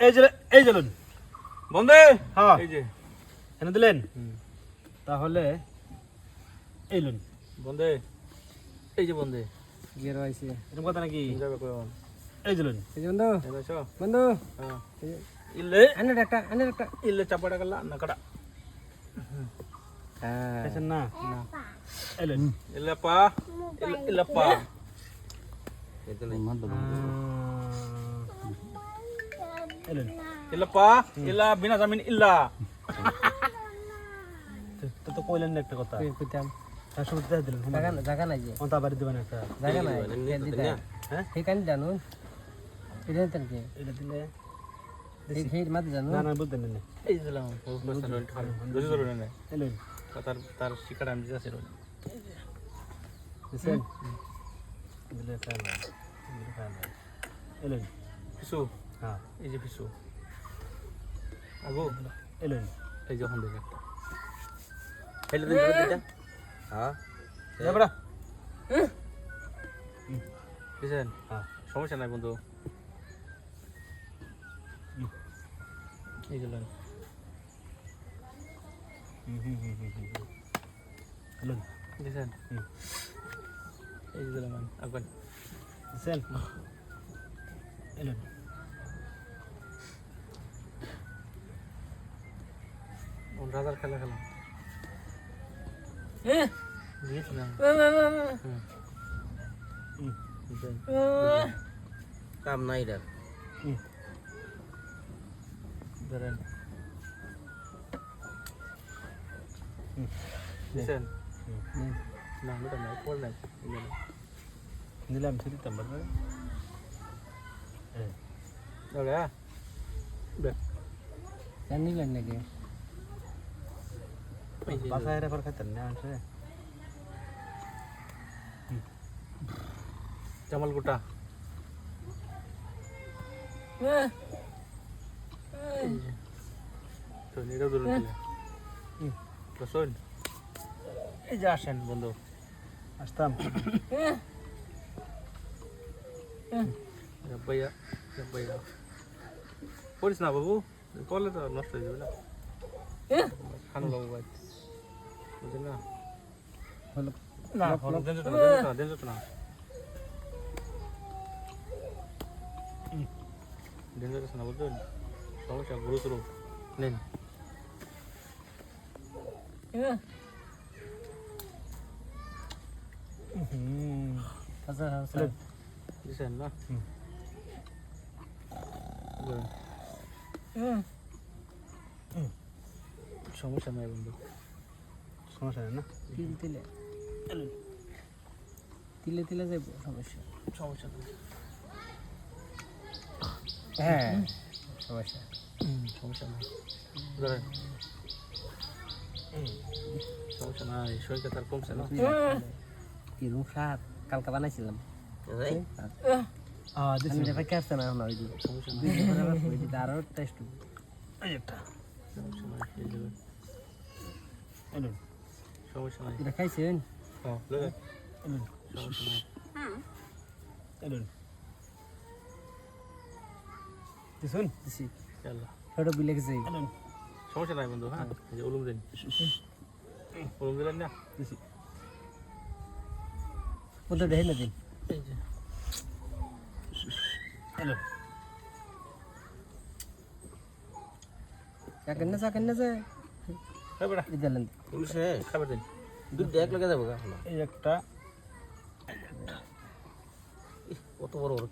এই যে এই জেলুন বন্ধে হ্যাঁ। এই যে। এনে দিলেন? হুম। তাহলে এই লুন। বন্ধে এই যে বন্ধে। গিয়ে রয়েছে। এরকম কথা নাকি? যাবে কোন এই জেলুন এই যে বন্ধু। বন্ধু। হ্যাঁ। ইল্লে আনের একটা আনের একটা। ইল্লে চাপাটা গেল না কটা। হ্যাঁ। না? এই লুন। ইল্লাপা ইল্লাপা এই লুন ইল্লাপা ইল্লা বিনা জামিন ইল্লা। তো তো কইলেন না একটা কথা। কই কইতাম দিলেন জায়গা জায়গা নাই যে। অন্তা বাড়ি দিবেন একটা। জায়গা নাই হ্যাঁ? এটা তেন কে? এটা দিলে এই সেই মাত জানো না না বুঝতেন না। এই দিলাম ও বস রোল খাবে না। এই তার তার শিকার আমি দিছেন? দিলে দিলে পিছু হ্যাঁ। এই যে পিছু। আগো এই লুন এই যখন দেখে একটা। ফেলে দিন হ্যাঁ। যাবড়া বুঝছেন? হ্যাঁ। সমস্যা নাই বন্ধু। এই যে হুম হুম হুম হুম হুম বুঝছেন? হুম। এই আগুন। দিছেন এই লুন ওর রাজার খেলা খেলাম দিয়েছিলাম হুম হুম বুঝছেন কাম নাই এটার হুম ধরেন বুঝছেন না ওটা নাই পড় নাই এই যে লন। নিলাম সেটি তাম্বার হ্যাঁ ওকে হ্যাঁ দেখ জানি লেন নাকি এই যে বাসায় রেফার খাইতেন না আছে জামাল গোটা শোন এটাও ধরুন তাহলে তো শোন এই যে আসেন বন্ধু আসতাম ভাইয়া ভাইয়া পড়িস না বাবু পড়লে তো নষ্ট হয়ে যাবে না খানো বাবু ভাই বুঝলেন না হলো না দেন যেত না দেন যেত না সমস্যা আচ্ছা আচ্ছা না? না তিল তিলে। তিলে তিলে যাইব সমস্যা। সমস্যা নাই হ্যাঁ সমস্যা। সমস্যা নাই। সমস্যা নাই শরীরটা তার কমছে না। কি রুম সাত কালকা বানাইছিলাম। আ দিছি। আমি দেখা আসছে না এখন ওই দিকে সমস্যা নাই। ওই দিকে আরও টেস্ট সমস্যা নাই সমস্যা নাই। এটা খাইছেন? হ্যাঁ সমস্যা নাই। এই লুন দিছুন? দিছি। আল্লাহ ছোট বিলেক যাই এই লুন সমস্যা নাই বন্ধু হ্যাঁ। যে উলুম দিন। উলুম দিলেন না? দিছি। ওটা দেখে না দিন। এই যে। এই লুন চাকেন না চাকেন না যায় একটা। কত বড় বড়